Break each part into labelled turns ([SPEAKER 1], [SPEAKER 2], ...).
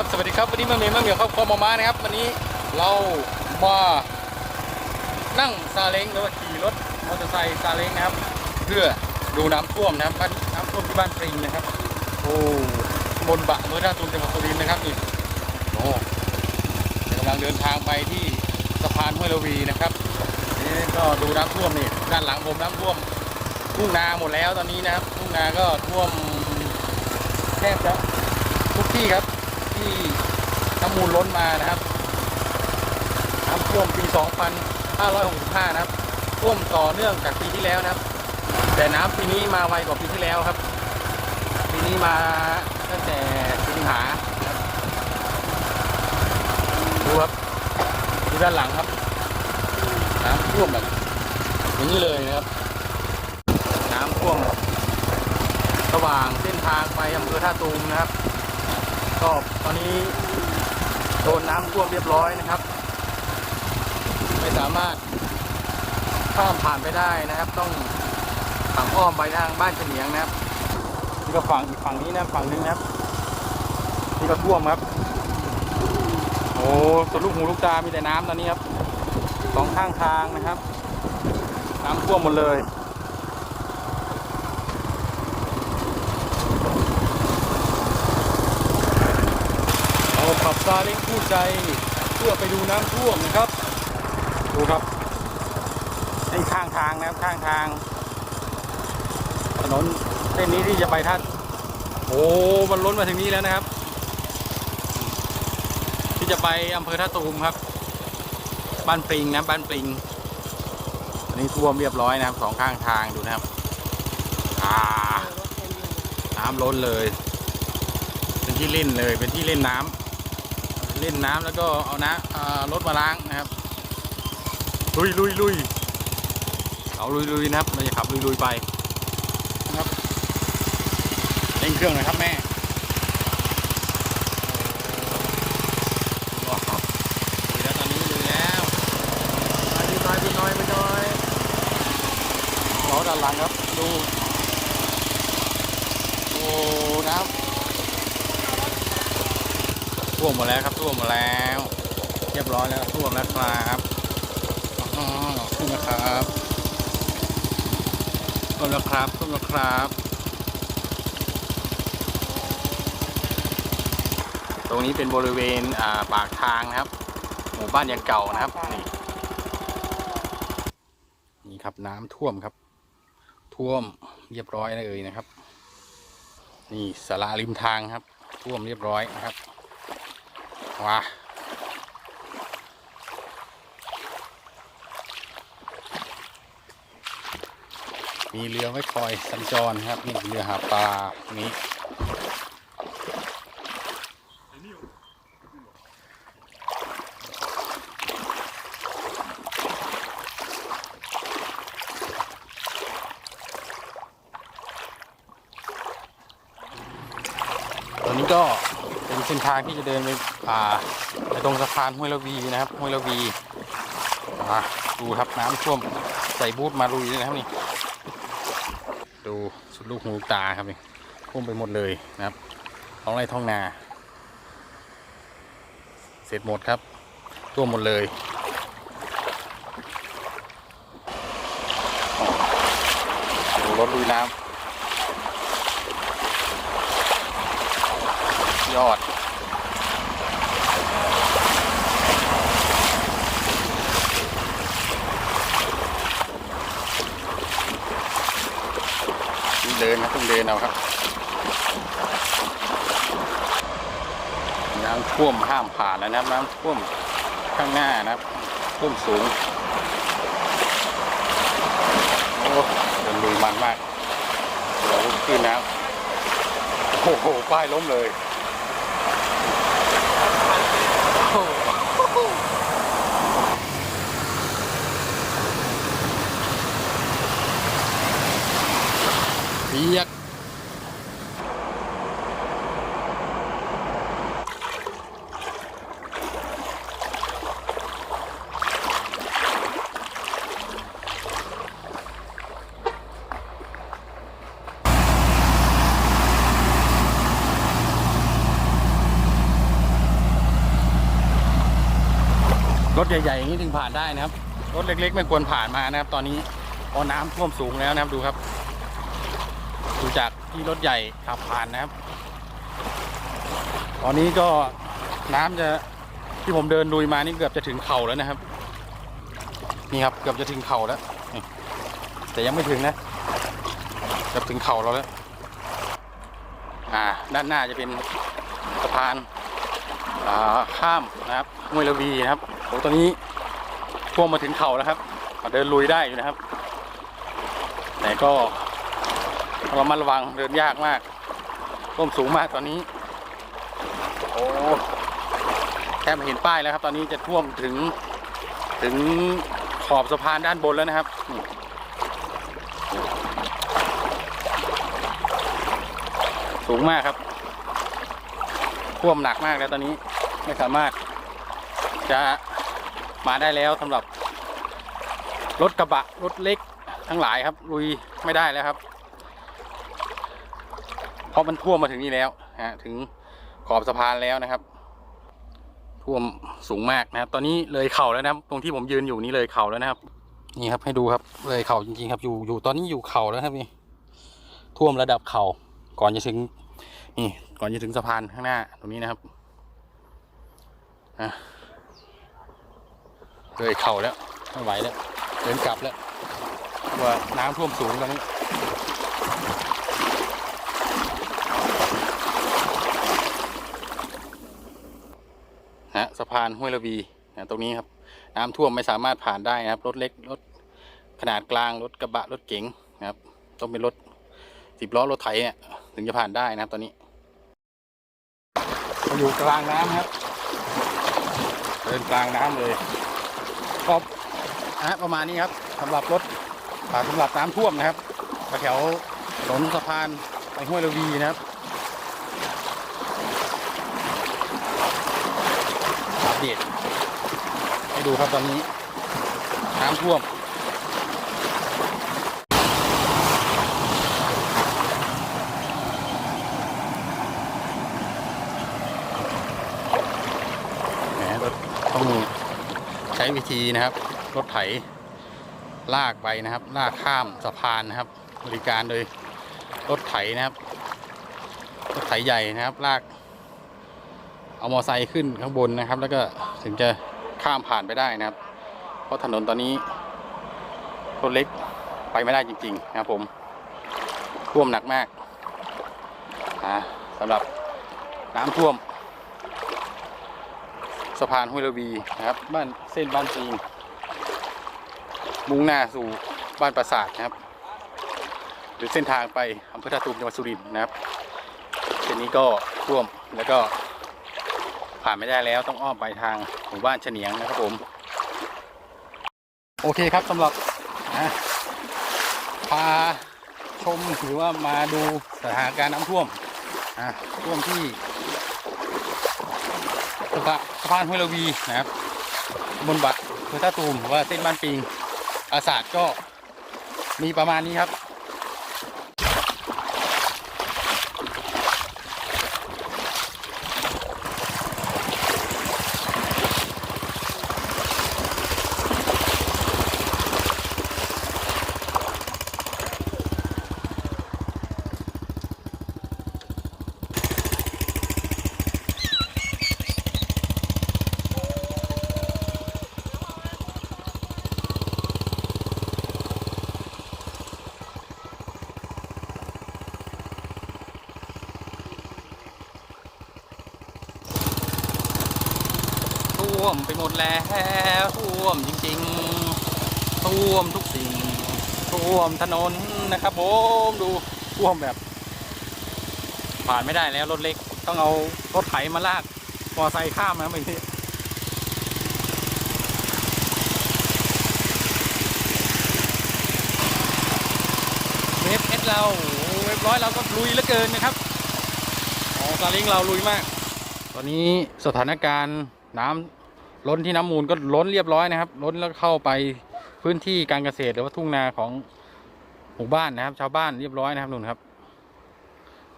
[SPEAKER 1] ครับสวัสดีครับวันนี้มาเมียมาเมียครอบครัวมามานะครับ วันนี้เรามานั่งซาเล้งหรือว่าขี่รถมอเตอร์ไซค์ซาเล้งนะครับ เพื่อดูน้ำท่วมนะครับบ้านน้ำท่วมที่บ้านปริงนะครับ โอ้บนบะเมืองท่าตูมจังหวัดสุรินทร์นะครับนี่โอ้กำลังเดินทางไปที่สะพานห้วยระวีนะครับนี่ก็ดูน้ำท่วมนี่ด้านหลังผมน้ำท่วมทุ่งนาหมดแล้วตอนนี้นะครับทุ่งนาก็ท่วมแทบจะทุกที่ครับ ที่น้ำมูลล้นมานะครับน้ำท่วมปี 2565 นะครับท่วมต่อเนื่องจากปีที่แล้วนะครับ แต่น้ำปีนี้มาไวกว่าปีที่แล้วครับ ปีนี้มาตั้งแต่สิงหาดูครับดูด้านหลังครับ น้ำท่วมแบบอย่างนี้เลยนะครับ น้ำท่วมระหว่างเส้นทางไปอำเภอท่าตูมนะครับ ก็ตอนนี้โดนน้ำท่วมเรียบร้อยนะครับ ไม่สามารถข้ามผ่านไปได้นะครับ ต้องขังอ้อมไปทางบ้านเฉียงนะครับนี่ก็ฝั่งอีกฝั่งนี้นะฝั่งนึงนะครับนี่ก็ท่วมครับ โอ้สุดลูกหูลูกตามีแต่น้ำตอนนี้ครับสองข้างทางนะครับน้ำท่วมหมดเลย เรา ขับซาเล้งคู่ใจ เพื่อไปดูน้ำท่วมนะครับดูครับในข้างทางนะครับข้างทาง ถนนเส้นนี้ที่จะไปท่านโอ้มันล้นมาถึงนี้แล้วนะครับ ที่จะไปอำเภอท่าตูมครับ บ้านปริงนะบ้านปริงอันนี้ท่วมเรียบร้อยนะครับสองข้างทางดูนะครับอ่าน้ำล้นเลย เป็นที่เล่นเลยเป็นที่เล่นน้ำ เล่นน้ำแล้วก็เอาน้ำอ่ารถมาล้างนะครับ ลุยลุยลุยเอาลุยลุยนะครับเราจะขับลุยลุยไปนะครับเร่งเครื่องหน่อยครับแม่ว้าวลุยแล้วตอนนี้ลุยแล้วไปดีน้อยไปน้อยไปน้อยล้อด้านหลังครับ ดู โอ้น้ำ ท่วมหมดแล้วครับท่วมหมดแล้ว เรียบร้อยแล้วท่วมแล้วครับอ๋อท่วมแล้วครับท่วมแล้วครับท่วมแล้วครับตรงนี้เป็นบริเวณอ่าปากทางนะครับ หมู่บ้านยังเก่านะครับ นี่นี่ครับน้ำท่วมครับ ท่วมเรียบร้อยเลยนะครับ นี่สาราริมทางครับ ท่วมเรียบร้อยนะครับ ว้ามีเรือไว้คอยสัญจรครับนี่เรือหาปลานี้ ตอนนี้ก็ เส้นทางที่จะเดินไปอ่าไปตรงสะพานห้วยละวีนะครับห้วยละวีอ่าดูครับน้ำท่วมใส่บูทมาลุยเลยนะครับนี่ ดูสุดลูกหูตาครับนี่ท่วมไปหมดเลยนะครับท้องไร่ท้องนา เสร็จหมดครับท่วมหมดเลยรถลุยน้ำ ยอด เดินครับต้องเดินเอาครับ น้ำท่วมห้ามผ่านแล้วนะครับ น้ำท่วมข้างหน้านะครับ ท่วมสูง โอ้เดินลุยมันมากเดี๋ยวขึ้นน้ำโอ้โห ป้ายล้มเลยียกรถใหญ่ๆอย่างนี้ถึงผ่านได้นะครับ รถเล็กๆ ไม่ควรผ่านมานะครับ ตอนนี้พอน้ำท่วมสูงแล้วนะครับดูครับ ที่รถใหญ่ขับผ่านนะครับ ตอนนี้ก็น้ำจะที่ผมเดินลุยมานี่เกือบจะถึงเข่าแล้วนะครับ นี่ครับเกือบจะถึงเข่าแล้วแต่ยังไม่ถึงนะเกือบถึงเข่าเราแล้วอ่าด้านหน้าจะเป็นสะพานข้ามนะครับห้วยระวีนะครับโอ้ตอนนี้ท่วมมาถึงเข่าแล้วครับเดินลุยได้อยู่นะครับ แต่ก็ เรามาระวังเดินยากมากท่วมสูงมากตอนนี้ โอ้แทบเห็นป้ายแล้วครับ ตอนนี้จะท่วมถึงถึงขอบสะพานด้านบนแล้วนะครับสูงมากครับท่วมหนักมากแล้วตอนนี้ไม่สามารถจะมาได้แล้วสำหรับรถกระบะรถเล็กทั้งหลายครับลุยไม่ได้แล้วครับ ราะมันท่วมมาถึงนี่แล้วฮะถึงขอบสะพานแล้วนะครับ ท่วมสูงมากนะครับ ตอนนี้เลยเข่าแล้วนะครับ ตรงที่ผมยืนอยู่นี่เลยเข่าแล้วนะครับ นี่ครับให้ดูครับเลยเข่าจริงๆครับ อยู่อยู่ตอนนี้อยู่เข่าแล้วครับนี่ท่วมระดับเข่าก่อนจะถึงนี่ก่อนจะถึงสะพานข้างหน้าตรงนี้นะครับอะเลยเข่าแล้วไม่ไหวแล้วเดินกลับแล้วเพราะว่าน้ำท่วมสูงตอนนี้ นะสะพานห้วยระวีนะตรงนี้ครับน้ำท่วมไม่สามารถผ่านได้นะครับรถเล็กรถขนาดกลางรถกระบะรถเก๋งนะครับ ต้องเป็นรถสิบล้อรถไถเนี่ยถึงจะผ่านได้นะครับ ตอนนี้เราอยู่กลางน้ำครับ เดินกลางน้ำเลยก็นะฮะประมาณนี้ครับสำหรับรถอ่าสำหรับน้ำท่วมนะครับแถวถนนสะพานไปห้วยระวีนะครับ อัป เดตให้ดูครับตอนนี้น้ำท่วมแหมต้องใช้วิธีนะครับ รถไถลากไปนะครับ ลากข้ามสะพานนะครับ บริการโดยรถไถนะครับ รถไถใหญ่นะครับ ลาก เอามอไซค์ขึ้นข้างบนนะครับ แล้วก็ถึงจะข้ามผ่านไปได้นะครับ เพราะถนนตอนนี้รถเล็กไปไม่ได้จริง ๆ นะครับผมท่วมหนักมากสำหรับน้ำท่วม สะพานห้วยระวีนะครับ บ้านเส้นบ้านจีนมุ่งหน้าสู่บ้านปราสาทนะครับ หรือเส้นทางไปอำเภอท่าตูมจังหวัดสุรินทร์นะครับเส้นนี้ก็ท่วมแล้วก็ ผ่านไม่ได้แล้วต้องอ้อมไปทางหมู่บ้านเฉนียงนะครับผม โอเคครับสำหรับนะพาชมหรือว่ามาดูสถานการณ์น้ำท่วมอะท่วมที่สะพานสะพานห้วยระวีนะครับ บนบัตรเพื่อท่าตูมหรือว่าเส้นบ้านปิง อาสาทก็มีประมาณนี้ครับ ท่ วมไปหมดแล้วท่วมจริงๆท่วมทุกสิ่งท่วมถนนนะครับผมดูท่วมแบบ ผ่านไม่ได้แล้วรถเล็กต้องเอารถไถมาลากมอไซค์ข้ามนะไม่ใช่เวฟเอสเราเวฟร้อยเราก็ลุยเหลือเกินนะครับอ๋อซาเลิงเราลุยมาก ตอนนี้สถานการณ์น้ำ ล้นที่น้ำมูลก็ล้นเรียบร้อยนะครับ ล้นแล้วเข้าไปพื้นที่การเกษตรหรือว่าทุ่งนาของหมู่บ้านนะครับ ชาวบ้านเรียบร้อยนะครับนุ่นครับ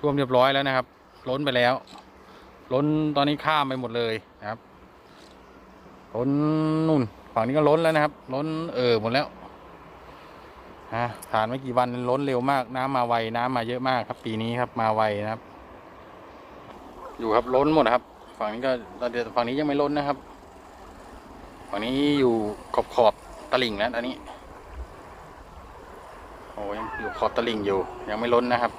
[SPEAKER 1] ท่วมเรียบร้อยแล้วนะครับ ล้นไปแล้ว ล้นตอนนี้ข้ามไปหมดเลยนะครับ ล้นนู่นฝั่งนี้ก็ล้นแล้วนะครับ ล้นเออหมดแล้วฮะผ่านไม่กี่วันล้นเร็วมาก น้ำมาไวน้ำมาเยอะมากครับ ปีนี้ครับมาไวนะครับ อยู่ครับล้นหมดครับ ฝั่งนี้ก็ตอนเดี๋ยวฝั่งนี้ยังไม่ล้นนะครับ ฝั่งนี้อยู่ขอบขอบตลิ่งแล้วอันนี้โอ้ยังอยู่ขอบตลิ่งอยู่ ยังไม่ล้นนะครับ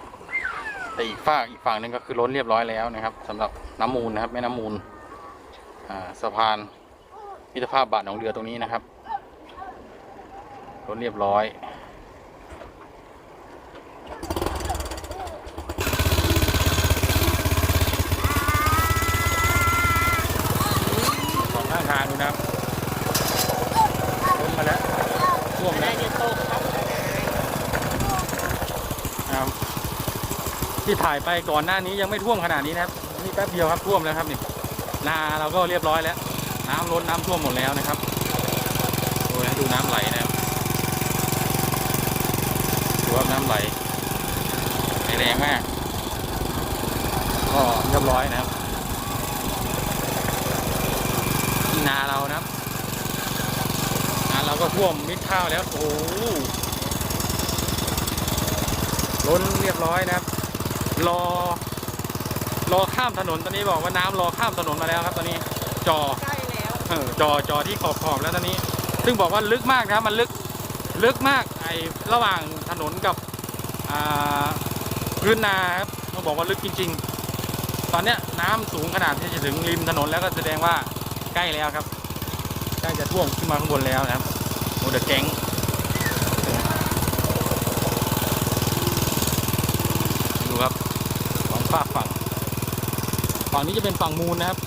[SPEAKER 1] แต่อีกฝั่งอีกฝั่งหนึ่งก็คือล้นเรียบร้อยแล้วนะครับสำหรับน้ำมูลนะครับแม่น้ำมูลสะพานมิตรภาพบาทหนองเรือตรงนี้นะครับล้นเรียบร้อย สองข้างทางดูนะครับล้นมาแล้วท่วมแล้วนะครับายไปก่อนหน้านี้ยังไม่ท่วมขนาดนี้นะครับนี่แป๊บเดียวครับท่วมแล้วครับนี่นาเราก็เรียบร้อยแล้ว น้ำล้นน้ำท่วมหมดแล้วนะครับดูนะดูน้ำไหลนะครับดูว่าน้ำไหลไหลแรงมากก็เรียบร้อยนะครับที่นาเรานะครับนาเราก็ท่วมมิดข้าวแล้วโอ้ล้นเรียบร้อยนะครับ รอ รอข้ามถนนตอนนี้บอกว่าน้ำรอข้ามถนนมาแล้วครับ ตอนนี้จอ
[SPEAKER 2] ใกล้แล้ว
[SPEAKER 1] เออจอจอที่ขอบขอบแล้วตอนนี้ ซึ่งบอกว่าลึกมากนะครับมันลึกลึกมากไอ้ระหว่างถนนกับอ่าพื้นนาครับต้องบอกว่าลึกจริง ๆ ตอนเนี้ยน้ำสูงขนาดที่จะถึงริมถนนแล้วก็แสดงว่าใกล้แล้วครับใกล้จะท่วมขึ้นมาข้างบนแล้วนะครับโอเดอร์แก๊งดูครับสอง ฝากฝั่ง ฝั่งนี้จะเป็นฝั่งมูลนะครับ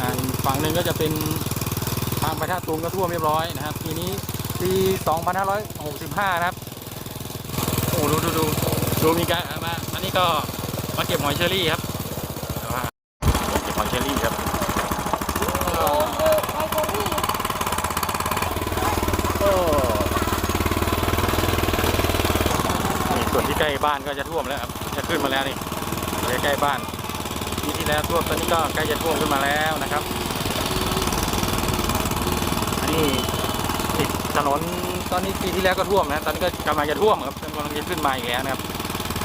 [SPEAKER 1] อ่าอีกฝั่งหนึ่งก็จะเป็นทางไปท่าตูมก็ท่วมเรียบร้อยนะครับปีนี้ปี 2565 นะครับโอ้ดูดูดูดูมีการอะมามานี่ก็มาเก็บหอยเชอรี่ครับแต่ว่าเก็บหอยเชอรี่ครับ
[SPEAKER 2] โอ้โหไอโคลี่
[SPEAKER 1] นี่ส่วนที่ใกล้บ้านก็จะท่วมแล้วครับจะขึ้นมาแล้วนี่ ใกล้บ้านปีที่แล้วท่วมตอนนี้ก็ใกล้จะท่วมขึ้นมาแล้วนะครับ อันนี้ติดถนนตอนนี้ปีที่แล้วก็ท่วมนะตอนนี้ก็กำลังจะท่วมครับกำลังจะขึ้นมาอีกแล้วนะครับ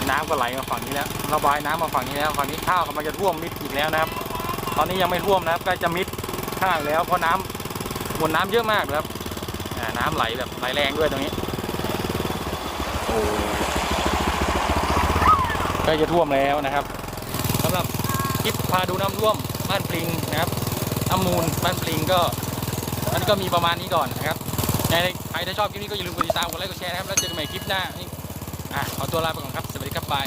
[SPEAKER 1] น้ำก็ไหลมาฝั่งนี้แล้วระบายน้ำมาฝั่งนี้แล้วฝั่งนี้ข้าวกำลังจะท่วมมิดอีกแล้วนะครับ ตอนนี้ยังไม่ท่วมนะครับใกล้จะมิดข้างแล้วเพราะน้ำมวลน้ำเยอะมากครับน้ำไหลแบบไหลแรงด้วยตรงนี้โอ้ ใกล้จะท่วมแล้วนะครับสำหรับคลิปพาดูน้ำท่วมบ้านปลิงนะครับน้ำมูลบ้านปลิงก็มันก็มีประมาณนี้ก่อนนะครับใครถ้าชอบคลิปนี้ก็อย่าลืมกดติดตามกดไลค์กดแชร์นะครับแล้วเจอกันใหม่คลิปหน้านี่อะขอตัวลาไปก่อนครับสวัสดีครับบาย